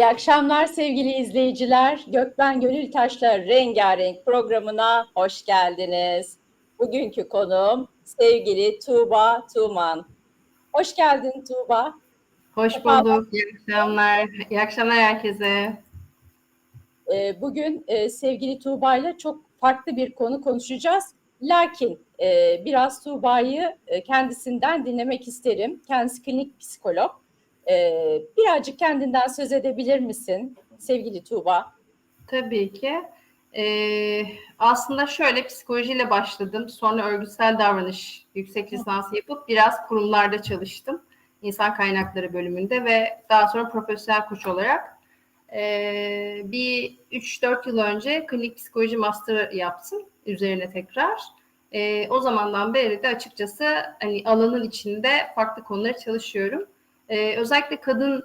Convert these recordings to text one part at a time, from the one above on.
İyi akşamlar sevgili izleyiciler. Gökben Gönül Taş'la Rengarenk programına hoş geldiniz. Bugünkü konuğum sevgili Tuğba Tuğman. Hoş geldin Tuğba. Hoş bulduk. İyi akşamlar. İyi akşamlar herkese. Ee, Bugün e, sevgili Tuğba ile çok farklı bir konu konuşacağız. Lakin e, biraz Tuğba'yı e, kendisinden dinlemek isterim. Kendisi klinik psikolog. Ee, Birazcık kendinden söz edebilir misin sevgili Tuğba? Tabii ki. Ee, aslında şöyle psikolojiyle başladım. Sonra örgütsel davranış yüksek lisansı yapıp biraz kurumlarda çalıştım. İnsan kaynakları bölümünde ve daha sonra profesyonel koç olarak ee, bir 3-4 yıl önce klinik psikoloji master yaptım üzerine tekrar. Ee, o zamandan beri de açıkçası hani alanın içinde farklı konuları çalışıyorum. Ee, özellikle kadın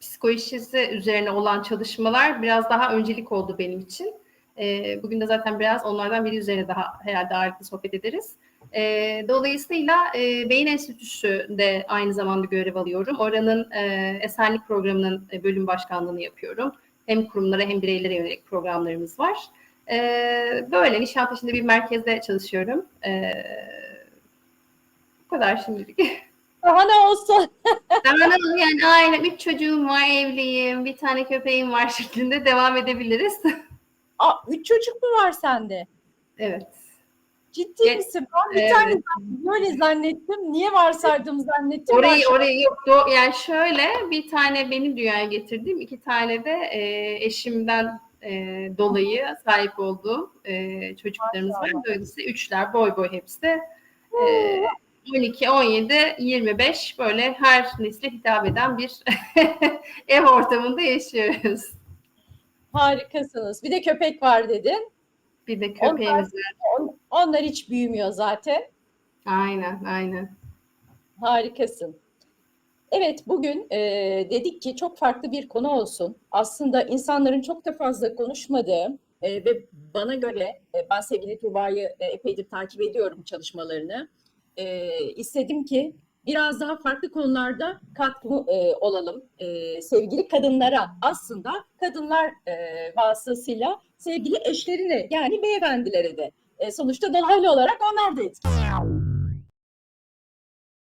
psikolojisi üzerine olan çalışmalar biraz daha öncelik oldu benim için. Ee, bugün de zaten biraz onlardan biri üzerine daha herhalde ağırlıklı sohbet ederiz. Ee, dolayısıyla e, Beyin Enstitüsü'nde aynı zamanda görev alıyorum. Oranın e, esenlik programının e, bölüm başkanlığını yapıyorum. Hem kurumlara hem bireylere yönelik programlarımız var. Ee, böyle Nişantaşı'nda bir merkezde çalışıyorum. Ee, bu kadar şimdilik. Daha ne olsun? Daha yani aynen üç çocuğum var, evliyim, bir tane köpeğim var şeklinde devam edebiliriz. Aa, üç çocuk mu var sende? evet. Ciddi Evet, misin? Ben bir evet. tane böyle zannettim. Niye varsaydım zannettim. Orayı Ben- orayı yok. do- Yani şöyle bir tane benim dünyaya getirdiğim, iki tane de e, eşimden e, dolayı sahip olduğum e, çocuklarımız var. Dolayısıyla üçler boy boy hepsi de. E, 12, 17, 25 böyle her nesle hitap eden bir ev ortamında yaşıyoruz. Harikasınız. Bir de köpek var dedin. Bir de köpeğimiz var. On- onlar hiç büyümüyor zaten. Aynen, aynen. Harikasın. Evet bugün e, dedik ki çok farklı bir konu olsun. Aslında insanların çok da fazla konuşmadığı e, ve bana göre e, ben sevgili Tuğba'yı e, epeydir takip ediyorum çalışmalarını. E, istedim ki biraz daha farklı konularda katkı e, olalım. E, sevgili kadınlara aslında kadınlar e, vasıtasıyla sevgili eşlerine yani beyefendilere de. E, sonuçta dolaylı olarak onlar da etkili.